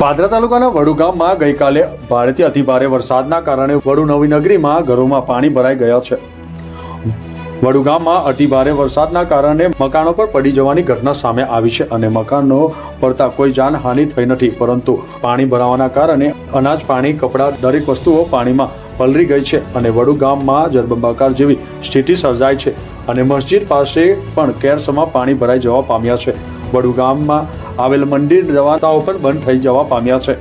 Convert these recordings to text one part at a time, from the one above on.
પાદરા તાલુકાના વડુ ગામમાં ગઈકાલે ભારેથી અતિભારે વરસાદના કારણે વડુ નવી નગરીમાં ઘરોમાં પાણી ભરાઈ ગયા છે. વડુ ગામમાં અતિભારે વરસાદના કારણે મકાનો પર પડી જવાની ઘટના સામે આવી છે અને મકાનો પડતા કોઈ જાનહાનિ થઈ નથી, પરંતુ પાણી ભરાવાના કારણે અનાજ, પાણી, કપડાં, દરેક વસ્તુઓ પાણીમાં પલરી ગઈ છે અને વડુ ગામમાં જરબંબાકાર જેવી સ્થિતિ સર્જાઈ છે અને મસ્જિદ પાસે પણ કેરસમાં પાણી ભરાઈ જવા પામ્યા છે. વડુ ગામમાં આવેલ મંદિર જવાતાઓ પણ બંધ થઈ જવા પામ્યા છે.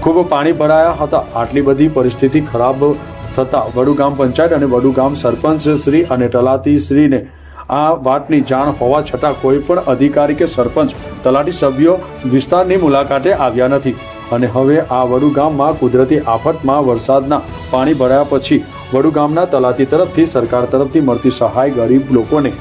ખૂબ પાણી ભરાયા હતા. આટલી બધી પરિસ્થિતિ ખરાબ થતા વડુ ગામ પંચાયત અને વડુ ગામ સરપંચ શ્રી અને તલાટી શ્રીને આ વાતની જાણ હોવા છતાં કોઈ પણ અધિકારી કે સરપંચ, તલાટી સભ્યો વિસ્તારની મુલાકાતે આવ્યા નથી. અને હવે આ વડુ ગામમાં કુદરતી આફતમાં વરસાદના પાણી ભરાયા પછી વડુ ગામના તલાટી તરફથી સરકાર તરફથી મળતી સહાય ગરીબ લોકોને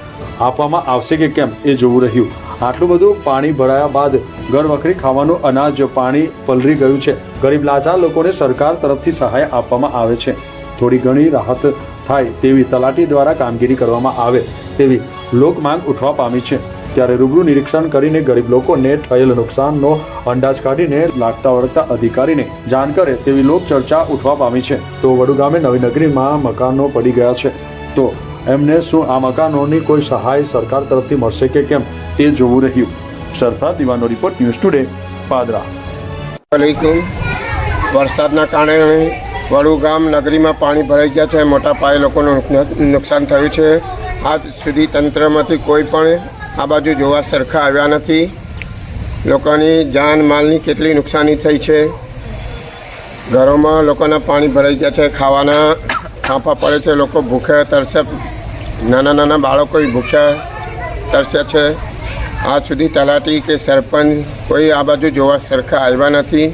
આપવામાં આવશે કે કેમ એ જોવું રહ્યું. આટલું બધું પાણી ભરાયા બાદ ઘર વખરી ખાવાનું અનાજ, પાણી પલરી ગયું છે. ગરીબ લાચાર લોકોને સરકાર તરફથી સહાય આપવામાં આવે છે. થોડી ઘણી રાહત થાય તેવી તલાટી દ્વારા કામગીરી કરવામાં આવે તેવી લોક માંગ ઉઠવા પામી છે. ત્યારે રૂબરૂ નિરીક્ષણ કરીને ગરીબ લોકોને થયેલ નુકસાનનો અંદાજ કાઢીને લાગતા વળગતા અધિકારીને જાણ કરે તેવી લોક ચર્ચા ઉઠવા પામી છે. તો વડુ ગામે નવી નગરીમાં મકાનો પડી ગયા છે. તો એમને શું આ મકાનોની કોઈ સહાય સરકાર તરફથી મળશે કે કેમ તે જોવું રહ્યું. સરફરાજ દિવાનો રિપોર્ટ ન્યૂઝ ટુડે, પાદરા. વરસાદના કારણે વડુ ગામ નગરીમાં પાણી ભરાઈ ગયા છે. મોટા પાયે લોકોનું નુકસાન- થયું છે. આજ સુધી તંત્રમાંથી કોઈ પણ આ બાજુ જોવા સરખા આવ્યા નથી. લોકોની જાન માલની કેટલી નુકસાની થઈ છે. ઘરોમાં લોકોના પાણી ભરાઈ ગયા છે. ખાવાના ફાંફા પડે છે, લોકો ભૂખ્યા તરસે, નાના નાના બાળકો ભૂખ્યા તરસ્યા છે. આજ સુધી તલાટી કે સરપંચ કોઈ આ બાજુ જોવા સરખા આવ્યા નથી.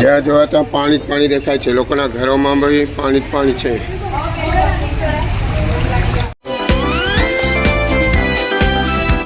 જ્યાં જોવા ત્યાં પાણી જ પાણી દેખાય છે. લોકોના ઘરોમાં બી પાણી જ પાણી છે.